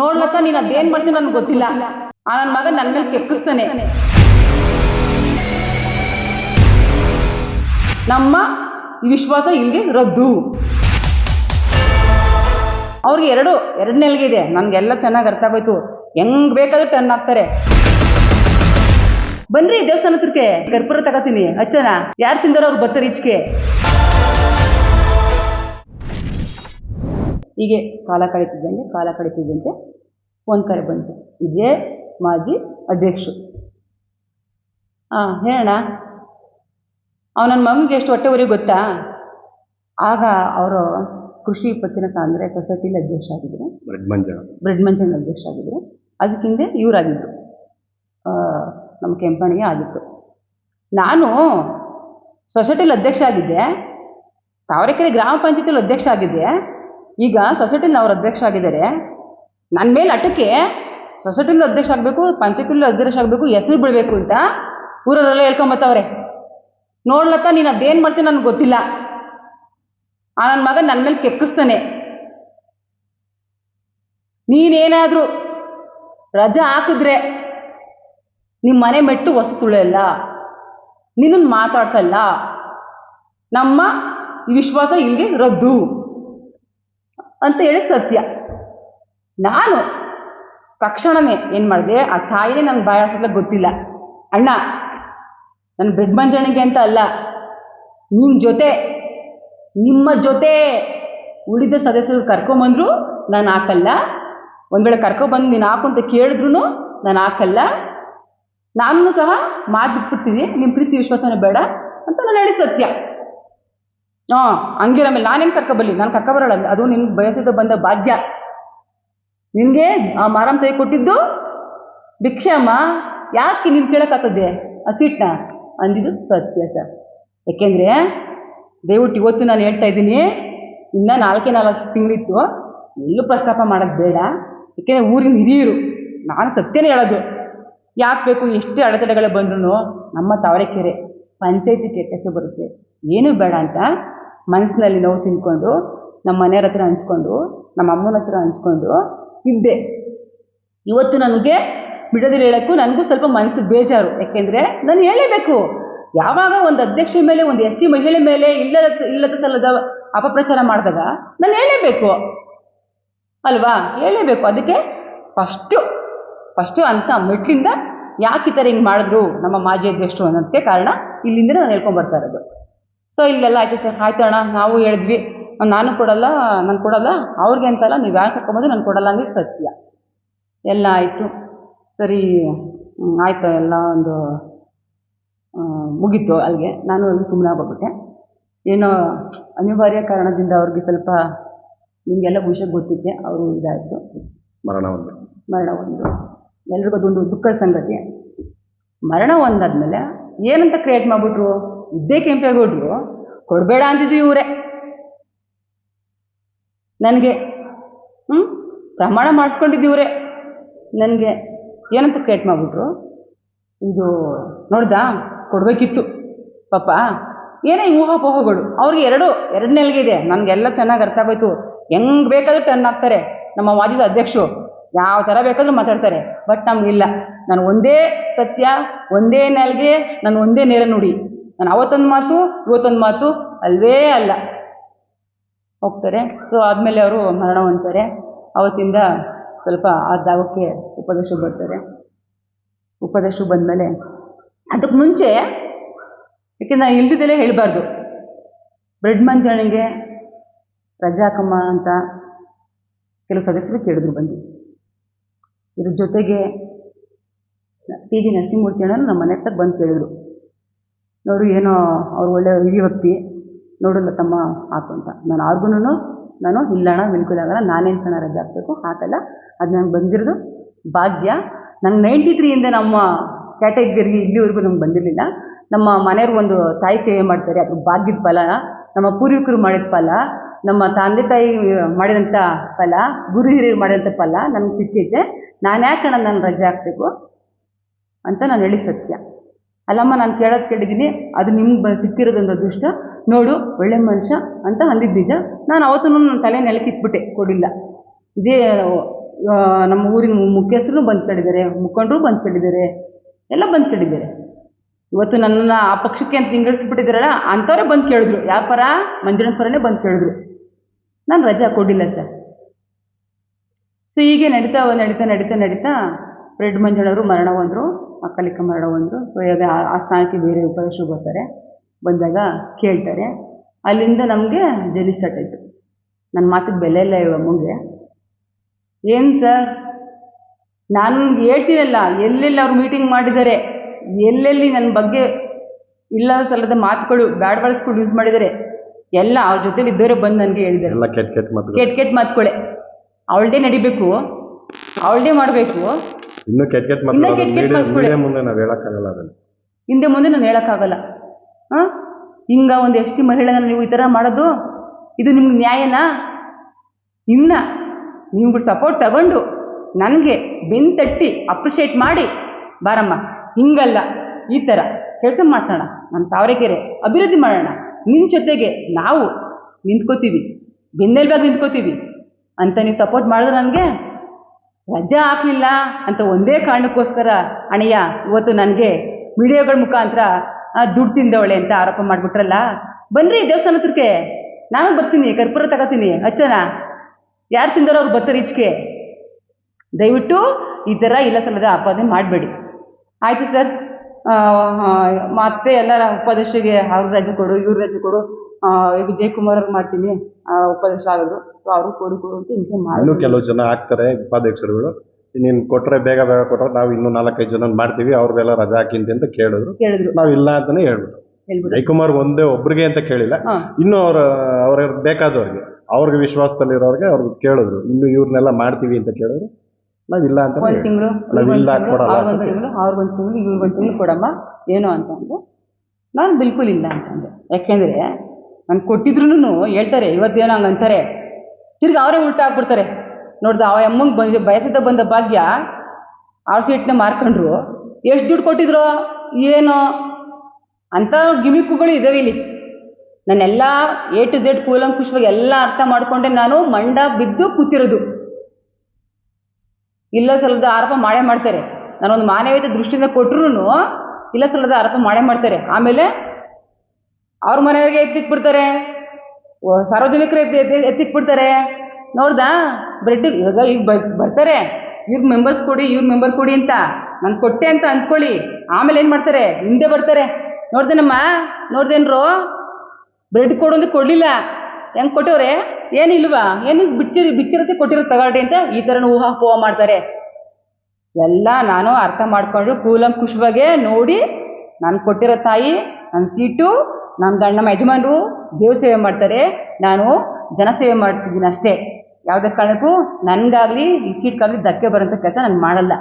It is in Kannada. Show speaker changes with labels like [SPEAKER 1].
[SPEAKER 1] ನೋಡ್ಲತ್ತ, ನೀನು ಅದೇನ್ ಮಾಡ್ತೀನಿ ನನ್ಗೆ ಗೊತ್ತಿಲ್ಲ. ಆ ನನ್ನ ಮಗ ನನ್ನ ಮೇಲೆ ಕೆಕ್ಕಿಸ್ತಾನೆ ನಮ್ಮ ವಿಶ್ವಾಸ ಇಲ್ಲಿಗೆ ರದ್ದು. ಅವ್ರಿಗೆ ಎರಡು ಎರಡು ಇದೆ. ನನಗೆಲ್ಲ ಚೆನ್ನಾಗಿ ಅರ್ಥ ಆಗೋಯ್ತು. ಹೆಂಗ್ ಬೇಕಾದ್ರೂ ಟನ್ ಆಗ್ತಾರೆ. ಬನ್ರಿ ದೇವಸ್ಥಾನ ಹತ್ರಕ್ಕೆ. ಕರ್ಪೂರ ತಗೋತೀನಿ. ಹಚ್ಚನ ಯಾರು ತಿಂದಾರೋ ಅವ್ರು ಬರ್ತಾರೆ ಈಚೆಗೆ. ಹೀಗೆ ಕಾಲ ಕಳೀತಿದ್ದಂಗೆ ಕಾಲ ಕಳೀತಿದ್ದಂತೆ ಫೋನ್ ಕರೆ ಬಂತು. ಇದೇ ಮಾಜಿ ಅಧ್ಯಕ್ಷರು. ಹಾಂ ಹೇಳೋಣ ಅವನ ನನ್ನ ಮಗನಿಗೆ ಎಷ್ಟು ಹೊಟ್ಟೆ ಉರಿ ಗೊತ್ತಾ? ಆಗ ಅವರು ಕೃಷಿ ವಿಪತ್ತಿನ ಸಾಂದ್ರೆ ಸೊಸೈಟಿಲಿ ಅಧ್ಯಕ್ಷ ಆಗಿದ್ದರು
[SPEAKER 2] ಬ್ರೆಡ್
[SPEAKER 1] ಮಂಚನ್ ಅಧ್ಯಕ್ಷ ಆಗಿದ್ರು. ಅದಕ್ಕಿಂದೆ ಇವರಾಗಿದ್ದರು ನಮ್ಮ ಕೆಂಪಣಿಗೆ ಆಗಿತ್ತು. ನಾನು ಸೊಸೈಟಿಲಿ ಅಧ್ಯಕ್ಷ ಆಗಿದ್ದೆ. ತಾವರೆಕೆರೆ ಗ್ರಾಮ ಪಂಚಾಯತಿಲಿ ಅಧ್ಯಕ್ಷ ಆಗಿದ್ದೆ. ಈಗ ಸೊಸೈಟಿಲಿ ಅವ್ರು ಅಧ್ಯಕ್ಷ ಆಗಿದ್ದಾರೆ. ನನ್ನ ಮೇಲೆ ಅಟಕ್ಕೆ ಸೊಸೈಟಿಲಿ ಅಧ್ಯಕ್ಷ ಆಗಬೇಕು ಪಂಚಾಯತಿಲಿ ಅಧ್ಯಕ್ಷ ಆಗಬೇಕು, ಹೆಸರು ಬಿಡಬೇಕು ಅಂತ ಊರವರೆಲ್ಲ ಹೇಳ್ಕೊಂಬತ್ತವ್ರೆ. ನೋಡ್ಲತ್ತ, ನೀನು ಅದೇನು ಮಾಡ್ತೀನಿ ನನಗೆ ಗೊತ್ತಿಲ್ಲ. ಆ ನನ್ನ ಮಗ ನನ್ನ ಮೇಲೆ ಕೆಕ್ಕಿಸ್ತಾನೆ. ನೀನೇನಾದರೂ ರಜಾ ಹಾಕಿದ್ರೆ ನಿಮ್ಮ ಮನೆ ಮೆಟ್ಟು ಹೊಸ ತುಳಿಯಲ್ಲ. ನಿನ್ನನ್ನು ಮಾತಾಡ್ಸಲ್ಲ. ನಮ್ಮ ವಿಶ್ವಾಸ ಇಲ್ಲಿಗೆ ರದ್ದು ಅಂತ ಹೇಳಿ ಸತ್ಯ. ನಾನು ತಕ್ಷಣವೇ ಏನು ಮಾಡಿದೆ, ಆ ತಾಯಿನೇ ನನ್ನ ಬಾಯಾಡ್ಸಲ್ಲ ಗೊತ್ತಿಲ್ಲ. ಅಣ್ಣ ನನ್ನ ಬ್ರಹ್ಮಂಜನಿಗೆ ಅಂತ ಅಲ್ಲ ನಿಮ್ಮ ಜೊತೆ ನಿಮ್ಮ ಜೊತೆ ಉಳಿದ ಸದಸ್ಯರು ಕರ್ಕೊಂಬಂದ್ರು ನಾನು ಹಾಕಲ್ಲ. ಒಂದು ವೇಳೆ ಕರ್ಕೊಬಂದು ನೀನು ಹಾಕು ಅಂತ ಕೇಳಿದ್ರು ನಾನು ಹಾಕಲ್ಲ. ನಾನು ಸಹ ಮಾತು ಬಿಟ್ಬಿಡ್ತೀನಿ ನಿಮ್ಮ ಪ್ರೀತಿ ವಿಶ್ವಾಸನೇ ಬೇಡ ಅಂತ ನಾನು ಹೇಳಿ ಸತ್ಯ. ಹಾಂ ಹಂಗಿರ ಮೇಲೆ ನಾನೇನು ಕರ್ಕೊಬಲ್ಲಿ ನಾನು ಕರ್ಕೊಬರಲ್ಲ ಅದು ನಿನ್ಗೆ ಬಯಸಿದ್ದು ಬಂದ ಭಾಗ್ಯ. ನಿನಗೆ ಆ ಮಾರಮ್ಮ ತೈ ಕೊಟ್ಟಿದ್ದು ಭಿಕ್ಷೆ ಅಮ್ಮ. ಯಾಕೆ ನೀನು ಕೇಳೋಕ್ಕಾಗ್ತದೆ? ಆ ಸೀಟ್ನ? ಅಂದಿದ್ದು ಸತ್ಯ ಸರ್. ಯಾಕೆಂದರೆ ದಯವಿಟ್ಟು ಇವತ್ತು ನಾನು ಹೇಳ್ತಾ ಇದ್ದೀನಿ, ಇನ್ನೂ ನಾಲ್ಕೇ ನಾಲ್ಕು ತಿಂಗಳಿತ್ತು. ಎಲ್ಲೂ ಪ್ರಸ್ತಾಪ ಮಾಡೋದು ಬೇಡ. ಯಾಕೆಂದರೆ ಊರಿನ ಹಿರಿಯರು, ನಾನು ಸತ್ಯನೇ ಹೇಳೋದು. ಯಾಕೆ ಬೇಕು? ಎಷ್ಟೇ ಅಡೆತಡೆಗಳು ಬಂದ್ರೂ ನಮ್ಮ ತಾವರೆಕೆರೆ ಪಂಚಾಯತಿ ಕೆಟ್ಟ ಹೆಸರು ಬರುತ್ತೆ. ಏನೂ ಬೇಡ ಅಂತ ಮನಸ್ಸಿನಲ್ಲಿ ನೋವು ತಿನ್ಕೊಂಡು, ನಮ್ಮ ಮನೆಯವ್ರ ಹತ್ರ ಹಂಚ್ಕೊಂಡು, ನಮ್ಮ ಅಮ್ಮನ ಹತ್ರ ಹಂಚ್ಕೊಂಡು ಇದ್ದೆ ಇವತ್ತು ನನಗೆ ಬಿಡೋದಿಲ್ಲ ಹೇಳೋಕ್ಕೂ ನನಗೂ ಸ್ವಲ್ಪ ಮನಸ್ಸು ಬೇಜಾರು. ಯಾಕೆಂದರೆ ನಾನು ಹೇಳಲೇಬೇಕು. ಯಾವಾಗ ಒಂದು ಅಧ್ಯಕ್ಷ ಮೇಲೆ, ಒಂದು ಎಸ್ ಟಿ ಮಹಿಳೆ ಮೇಲೆ ಇಲ್ಲದ ಇಲ್ಲದ ಸಲ್ಲದ ಅಪಪ್ರಚಾರ ಮಾಡಿದಾಗ ನಾನು ಹೇಳಲೇಬೇಕು. ಅಲ್ವಾ? ಹೇಳಲೇಬೇಕು. ಅದಕ್ಕೆ ಫಸ್ಟು ಫಸ್ಟು ಅಂತ ಮೆಟ್ಲಿಂದ ಯಾಕೆ ಈ ಥರ ಹಿಂಗೆ ಮಾಡಿದ್ರು ನಮ್ಮ ಮಾಜಿ ಅಧ್ಯಕ್ಷರು ಅನ್ನೋದಕ್ಕೆ ಕಾರಣ ಇಲ್ಲಿಂದ ನಾನು ಹೇಳ್ಕೊಂಡು ಬರ್ತಾ ಇರೋದು. ಸೊ ಇಲ್ಲೆಲ್ಲ ಆಯ್ತು ಸರ್. ಆಯ್ತು ಅಣ್ಣ ನಾವು ಹೇಳಿದ್ವಿ. ನಾನು ಕೊಡಲ್ಲ ನಾನು ಕೊಡಲ್ಲ. ಅವ್ರಿಗೆ ಅಂತಲ್ಲ ನೀವು ಯಾಕೆ ಕರ್ಕೊಂಬೋದು ನಾನು ಕೊಡಲ್ಲ ಅಂದ್ರೆ ಸತ್ಯ. ಎಲ್ಲ ಆಯಿತು. ಸರಿ ಆಯಿತು ಎಲ್ಲ ಒಂದು ಮುಗೀತು ಅಲ್ಲಿಗೆ ನಾನು ಅಲ್ಲಿ ಸುಮ್ಮನೆ ಆಗೋಗ್ಬಿಟ್ಟೆ ಏನೋ ಅನಿವಾರ್ಯ ಕಾರಣದಿಂದ ಅವ್ರಿಗೆ ಸ್ವಲ್ಪ ನಿಮಗೆಲ್ಲ ವಿಷಯ ಗೊತ್ತಿದ್ದೆ. ಅವರು ಇದಾಯಿತು.
[SPEAKER 2] ಮರಣ ಒಂದು.
[SPEAKER 1] ಮರಣ ಒಂದು. ಎಲ್ರಿಗೂ ಅದೊಂದು ದುಃಖದ ಸಂಗತಿ. ಮರಣ ಒಂದಾದ್ಮೇಲೆ ಏನಂತ ಕ್ರಿಯೇಟ್ ಮಾಡಿಬಿಟ್ರು? ಇದ್ದೇ ಕೆಂಪೇಗೌಡರು ಕೊಡಬೇಡ ಅಂತಿದ್ದು ಇವರೇ. ನನಗೆ ಹ್ಞೂ ಪ್ರಮಾಣ ಮಾಡಿಸ್ಕೊಂಡಿದ್ದು ಇವರೇ. ನನಗೆ ಏನಂತ ಕ್ರಿಯೇಟ್ ಮಾಡಿಬಿಟ್ರು? ಇದು ನೋಡ್ದಾ? ಕೊಡಬೇಕಿತ್ತು. ಪಾಪ, ಏನೇ ಊಹಾಪೋಹಗಳು ಅವ್ರಿಗೆ ಎರಡು ಎರಡು ಇದೆ. ನನಗೆಲ್ಲ ಚೆನ್ನಾಗಿ ಅರ್ಥ ಆಗೋಯ್ತು. ಹೆಂಗೆ ಬೇಕಾದ್ರೂ ಟರ್ನ್ ಆಗ್ತಾರೆ ನಮ್ಮ ಮಾಜಿದ ಅಧ್ಯಕ್ಷರು ಯಾವ ಥರ ಬೇಕಾದರೂ ಮಾತಾಡ್ತಾರೆ. ಬಟ್ ನಮಗಿಲ್ಲ ನಾನು ಒಂದೇ ಸತ್ಯ, ಒಂದೇ ನೆಲಗೆ, ನಾನು ಒಂದೇ ನೇರ ನುಡಿ. ನಾನು ಅವತ್ತೊಂದು ಮಾತು, ಇವತ್ತೊಂದು ಮಾತು ಅಲ್ವೇ ಅಲ್ಲ. ಹೋಗ್ತಾರೆ. ಸೊ ಆದಮೇಲೆ ಅವರು ಮರಣ ಹೊಂದ್ತಾರೆ. ಅವತ್ತಿಂದ ಸ್ವಲ್ಪ ಆ ಜಾಗಕ್ಕೆ ಉಪದೇಶ ಬರ್ತಾರೆ. ಉಪದೇಶ ಬಂದಮೇಲೆ ಅದಕ್ಕೆ ಮುಂಚೆ, ಯಾಕೆ ನಾನು ಇಲ್ದಿದ್ದೆಲ್ಲ ಹೇಳಬಾರ್ದು. ಬ್ರೆಡ್ ಮಂಜಾಣಿಗೆ ರಜಾಕಮ್ಮ ಅಂತ ಕೆಲವು ಸದಸ್ಯರು ಕೇಳಿದ್ರು ಬಂದು. ಇದ್ರ ಜೊತೆಗೆ ಟಿ ಜಿ ನರಸಿಂಹಮೂರ್ತಿ ಅಣ್ಣನು ನಮ್ಮ ಮನೆ ಹತ್ರ ಬಂದು ಕೇಳಿದ್ರು. ನೋಡು, ಏನೋ ಅವ್ರು ಒಳ್ಳೆ ಹಿರಿಯ ವ್ಯಕ್ತಿ ನೋಡಲ್ಲ ತಮ್ಮ ಹಾಕು ಅಂತ. ನಾನು ಅವ್ರಿಗೂ ನಾನು ಇಲ್ಲಣ್ಣ, ಬಿಲ್ಕುಲ್ ಆಗಲ್ಲ, ನಾನೇನು ಕಣ ರಜೆ ಹಾಕಬೇಕು? ಹಾಕಲ್ಲ. ಅದು ನಂಗೆ ಬಂದಿರೋದು ಭಾಗ್ಯ. ನಂಗೆ ನೈಂಟಿ ತ್ರೀಯಿಂದ ನಮ್ಮ ಕ್ಯಾಟಗರಿಗೆ ಇಲ್ಲಿವರೆಗೂ ನಮ್ಗೆ ಬಂದಿರಲಿಲ್ಲ. ನಮ್ಮ ಮನೆಯವ್ರು ಒಂದು ತಾಯಿ ಸೇವೆ ಮಾಡ್ತಾರೆ ಅದು ಭಾಗ್ಯದ ಫಲ. ನಮ್ಮ ಪೂರ್ವಿಕರು ಮಾಡಿದ ಫಲ. ನಮ್ಮ ತಂದೆ ತಾಯಿ ಮಾಡಿದಂಥ ಫಲ, ಗುರು ಹಿರಿಯರು ಮಾಡಿದಂಥ ಫಲ ನನಗೆ ಸಿಕ್ಕಿದ್ದೆ ನಾನು ಯಾಕಣ್ಣ ನಾನು ರಜೆ ಹಾಕಬೇಕು ಅಂತ ನಾನು ಹೇಳಿ ಸತ್ಯ. ಅಲ್ಲಮ್ಮ, ನಾನು ಕೇಳೋದು ಕೇಳಿದ್ದೀನಿ. ಅದು ನಿಮ್ಗೆ ಬ, ಸಿಕ್ಕಿರೋದೊಂದು ಅದೃಷ್ಟ. ನೋಡು, ಒಳ್ಳೆ ಮನುಷ್ಯ ಅಂತ ಅಂದಿದ್ದ ನಿಜ. ನಾನು ಅವತ್ತೂ ನನ್ನ ತಲೆ ನೆಲಕ್ಕೆ ಇಟ್ಬಿಟ್ಟೆ ಕೊಡಿಲ್ಲ. ಇದೇ ನಮ್ಮ ಊರಿನ ಮುಖ್ಯಸ್ಥರು ಬಂದ್ಕೊಂಡಿದ್ದಾರೆ ಮುಖಂಡರು ಬಂದ್ಕೊಂಡಿದ್ದಾರೆ ಎಲ್ಲ ಬಂದು ಕೇಳಿದ್ದಾರೆ. ಇವತ್ತು ನನ್ನನ್ನು ಆ ಪಕ್ಷಕ್ಕೆ ಅಂತ ಹಿಂಗಿಡ್ಸ್ಬಿಟ್ಟಿದ್ದಾರಲ್ಲ ಅಂಥವ್ರೇ ಬಂದು ಕೇಳಿದ್ರು. ಯಾವ ಪರ? ಮಂಜುನಾಥ್ ಪರನೇ ಬಂದು ಕೇಳಿದ್ರು. ನಾನು ರಜಾ ಕೊಡಿಲ್ಲ ಸರ್. ಸೊ ಹೀಗೆ ನಡೀತಾ ನಡೀತಾ ನಡೀತಾ ನಡೀತಾ ರೆಡ್ ಮಂಜಣ್ಣವರು ಮರಣ ಹೊಂದರು ಅಕ್ಕಲಿಕ್ಕ ಮರಣ ಹೊಂದರು. ಸೊ ಇವಾಗ ಆ ಸ್ಥಾನಕ್ಕೆ ಬೇರೆ ಉಪದೇಶರು ಬರ್ತಾರೆ ಬಂದಾಗ ಕೇಳ್ತಾರೆ. ಅಲ್ಲಿಂದ ನಮಗೆ ಜಲಿ ಸ್ಟಾರ್ಟ್ ಆಯಿತು. ನನ್ನ ಮಾತಿಗೆ ಬೆಲೆ ಇಲ್ಲ ಇವಾಗ ಮುಂದೆ. ಏನು ಸರ್? ನಾನು ಹೇಳ್ತೀನಲ್ಲ ಎಲ್ಲೆಲ್ಲಿ ಅವ್ರು ಮೀಟಿಂಗ್ ಮಾಡಿದ್ದಾರೆ ಎಲ್ಲೆಲ್ಲಿ ನನ್ನ ಬಗ್ಗೆ ಇಲ್ಲ ಸಲ್ಲದ ಮಾತುಗಳು ಬ್ಯಾಡ್ ಬಳಸ್ಕೊಂಡು ಯೂಸ್ ಮಾಡಿದ್ದಾರೆ ಎಲ್ಲ ಅವ್ರ ಜೊತೆಲಿ ಇದ್ದವರೇ ಬಂದು ನನಗೆ ಹೇಳಿದ್ದಾರೆ.
[SPEAKER 2] ಕೆಟ್ಟ ಕೆಟ್ಟ ಮಾತುಗಳೇ.
[SPEAKER 1] ಅವಳದೇ ನಡಿಬೇಕು. ಅವಳದೇ ಮಾಡಬೇಕು.
[SPEAKER 2] ಇನ್ನೂ ಕೆಟ್ಟ ಕೆಟ್ಟ
[SPEAKER 1] ಇನ್ನೂ ಕೆಟ್ಟ ಕೆಟ್ಟ
[SPEAKER 2] ಮೀಡಿಯಾ
[SPEAKER 1] ಮಾತುಗಳೇ.
[SPEAKER 2] ಮುಂದೆ ನಾವು ಹೇಳಕ್ಕಾಗಲ್ಲ ಅದನ್ನು.
[SPEAKER 1] ಹಿಂದೆ ಮುಂದೆ ನಾನು ಹೇಳೋಕ್ಕಾಗಲ್ಲ. ಹಾಂ? ಹಿಂಗ ಒಂದು ಎಸ್ ಟಿ ಮಹಿಳೆನ ನೀವು ಈ ಥರ ಮಾಡೋದು ಇದು ನಿಮ್ಗೆ ನ್ಯಾಯನಾ? ಇನ್ನ ನೀವು ಸಪೋರ್ಟ್ ತಗೊಂಡು ನನಗೆ ಬೆನ್ ತಟ್ಟಿ ಅಪ್ರಿಷಿಯೇಟ್ ಮಾಡಿ. ಬಾರಮ್ಮ ಹಿಂಗಲ್ಲ. ಈ ಥರ ಕೆಲಸ ಮಾಡ್ಸೋಣ. ನಮ್ಮ ತಾವರೆಕೆರೆ ಅಭಿವೃದ್ಧಿ ಮಾಡೋಣ. ನಿಮ್ಮ ಜೊತೆಗೆ ನಾವು ನಿಂತ್ಕೋತೀವಿ. ಬೆನ್ನೆಲ್ಬಾಗಿ ನಿಂತ್ಕೋತೀವಿ. ಅಂತ ನೀವು ಸಪೋರ್ಟ್ ಮಾಡಿದ್ರೆ ನನಗೆ ರಜಾ ಹಾಕಲಿಲ್ಲ ಅಂತ ಒಂದೇ ಕಾರಣಕ್ಕೋಸ್ಕರ ಅಣ್ಣಯ್ಯ ಇವತ್ತು ನನಗೆ ವಿಡಿಯೋಗಳ ಮುಖಾಂತರ ದುಡ್ಡು ತಿಂದವಳೆ ಅಂತ ಆರೋಪ ಮಾಡಿಬಿಟ್ರಲ್ಲ? ಬನ್ನಿರಿ ದೇವಸ್ಥಾನ ಹತ್ರಕ್ಕೆ. ನಾನು ಬರ್ತೀನಿ, ಕರ್ಪೂರ ತಗೋತೀನಿ. ಅಚ್ಚನ. ಯಾರು ತಿಂದರೋ ಅವ್ರು ಬರ್ತಾರೆ ಈಚೆಗೆ. ದಯವಿಟ್ಟು ಈ ಥರ ಇಲ್ಲ ಸಲ್ಲದ ಆಪಾದನೆ ಮಾಡಬೇಡಿ. ಆಯಿತು ಸರ್. ಮತ್ತೆ ಎಲ್ಲರ ಉಪಾಧ್ಯಕ್ಷರಿಗೆ ಅವ್ರ ರಜೆ ಕೊಡು, ಇವ್ರ ರಜೆ ಕೊಡು. ಈಗ ಜಯಕುಮಾರ್ ಅವ್ರು ಮಾಡ್ತೀನಿ. ಆ, ಉಪಾಧ್ಯಕ್ಷ ಆಗಿದ್ರು. ಸೊ ಅವರು ಕೊಡು ಕೊಡು ಅಂತ ಹಿಂಸೆ
[SPEAKER 2] ಇನ್ನೂ
[SPEAKER 1] ಮಾಡಿ
[SPEAKER 2] ಕೆಲವು ಜನ ಆಗ್ತಾರೆ ಉಪಾಧ್ಯಕ್ಷರುಗಳು. ನೀನು ಕೊಟ್ರೆ ಬೇಗ ಬೇಗ ಕೊಟ್ರೆ ನಾವು ಇನ್ನೂ ನಾಲ್ಕೈದು ಜನ ಮಾಡ್ತೀವಿ. ಅವ್ರದ್ದೆಲ್ಲ ರಜಾ ಹಾಕಿಂತಿ ಅಂತ ಕೇಳಿದ್ರು.
[SPEAKER 1] ಕೇಳಿದ್ರು.
[SPEAKER 2] ನಾವು ಇಲ್ಲ ಅಂತಾನೆ ಹೇಳ್ಬಿಟ್ಟು ಜಯಕುಮಾರ್ ಒಂದೇ ಒಬ್ರಿಗೆ ಅಂತ ಕೇಳಿಲ್ಲ.
[SPEAKER 1] ಹಾಂ.
[SPEAKER 2] ಇನ್ನು ಅವ್ರ ಅವ್ರ ಬೇಕಾದವ್ರಿಗೆ ಅವ್ರಿಗೆ ವಿಶ್ವಾಸದಲ್ಲಿರೋರಿಗೆ ಅವ್ರಿಗೆ ಕೇಳಿದ್ರು. ಇನ್ನು ಇವ್ರನ್ನೆಲ್ಲ ಮಾಡ್ತೀವಿ ಅಂತ ಕೇಳಿದ್ರು. ನಾವು ಇಲ್ಲ ಅಂತ
[SPEAKER 1] ಒಂದು ತಿಂಗಳು
[SPEAKER 2] ನಾವು ಇಲ್ಲ ಕೊಡಲ್ಲ
[SPEAKER 1] ಅವ್ರಿಗೊಂದು ತಿಂಗಳು ಅವ್ರಿಗೊಂದು ತಿಂಗಳು ಇವ್ರಿಗೊಂದು ತಿಂಗಳು ಕೊಡಮ್ಮ. ಏನು ಅಂತ ಅಂದು ನಾನು ಬಿಲ್ಕುಲ್ ಇಲ್ಲ ಅಂತಂದೆ ಯಾಕೆಂದರೆ ನಾನು ಕೊಟ್ಟಿದ್ರು ಹೇಳ್ತಾರೆ ಇವತ್ತೇನೋ ಹಂಗೆ ಅಂತಾರೆ. ತಿರ್ಗಿ ಅವರೇ ಉಲ್ಟಾ ಹಾಕ್ಬಿಡ್ತಾರೆ. ನೋಡ್ದ ಅವ ಅಮ್ಮಂಗೆ ಬಂದ ಬಯಸದ ಬಂದ ಭಾಗ್ಯ ಅವ್ರ ಸೀಟ್ನ ಮಾರ್ಕೊಂಡ್ರು. ಎಷ್ಟು ದುಡ್ಡು ಕೊಟ್ಟಿದ್ರು, ಏನೋ? ಅಂಥ ಗಿಮಿಕ್ಕುಗಳು ಇದ್ದಾವೆ ಇಲ್ಲಿ. ನಾನೆಲ್ಲ ಎ ಟು ಝೆಡ್ ಕೂಲಂಕುಷವಾಗಿ ಎಲ್ಲ ಅರ್ಥ ಮಾಡಿಕೊಂಡೆ ನಾನು ಮಂಡ ಬಿದ್ದು ಕೂತಿರೋದು. ಇಲ್ಲ ಸಲದ ಆರೋಪ ಮಾಡೇ ಮಾಡ್ತಾರೆ. ನಾನೊಂದು ಮಾನವೀಯತೆ ದೃಷ್ಟಿಯಿಂದ ಕೊಟ್ಟರು ಇಲ್ಲ ಸಲದ ಆರೋಪ ಮಾಡೇ ಮಾಡ್ತಾರೆ. ಆಮೇಲೆ ಅವ್ರ ಮನೆಯವ್ರಿಗೆ ಎತ್ತಿಕ್ ಬಿಡ್ತಾರೆ ಸಾರ್ವಜನಿಕರು ಎತ್ತಿ ಎತ್ತಿ ಎತ್ತಿಕ್ ಬಿಡ್ತಾರೆ ನೋಡ್ದಾ ಬ್ರೆಡ್ ಇವಾಗ ಈಗ ಬರ್ತಾರೆ. ಇವ್ರ ಮೆಂಬರ್ಸ್ ಕೊಡಿ, ಇವ್ರ ಮೆಂಬರ್ ಕೊಡಿ ಅಂತ. ನಾನು ಕೊಟ್ಟೆ ಅಂತ ಅಂದ್ಕೊಳ್ಳಿ. ಆಮೇಲೆ ಏನು ಮಾಡ್ತಾರೆ? ಹಿಂದೆ ಬರ್ತಾರೆ. ನೋಡ್ದೇನಮ್ಮ? ನೋಡ್ದೇನ್ರು? ಬ್ರೆಡ್ ಕೊಡು ಕೊಡ್ಲಿಲ್ಲ. ಕೊಡಲಿಲ್ಲ ಹೆಂಗೆ ಕೊಟ್ಟವ್ರೆ? ಏನಿಲ್ವಾ ಏನು ಬಿಚ್ಚಿರಿ, ಬಿಚ್ಚಿರತ್ತೆ, ಕೊಟ್ಟಿರೋ ತಗೊಳ್ರಿ ಅಂತ ಈ ಥರನೂ ಊಹಾಪೋಹ ಮಾಡ್ತಾರೆ. ಎಲ್ಲ ನಾನು ಅರ್ಥ ಮಾಡಿಕೊಂಡು ಕೂಲಂಕುಷವಾಗೆ ನೋಡಿ ನಾನು ಕೊಟ್ಟಿರೋ ತಾಯಿ ನನ್ನ ಸೀಟು ನನ್ನ ಗಂಡ ನಮ್ಮ ಯಜಮಾನರು ದೇವ್ರ ಸೇವೆ ಮಾಡ್ತಾರೆ. ನಾನು ಜನಸೇವೆ ಮಾಡ್ತಿದ್ದೀನಿ ಅಷ್ಟೇ. ಯಾವುದೇ ಕಾರಣಕ್ಕೂ ನನಗಾಗಲಿ ಈ ಸೀಟ್ಗಾಗಲಿ ಧಕ್ಕೆ ಬರೋಂಥ ಕೆಲಸ ನಾನು ಮಾಡಲ್ಲ.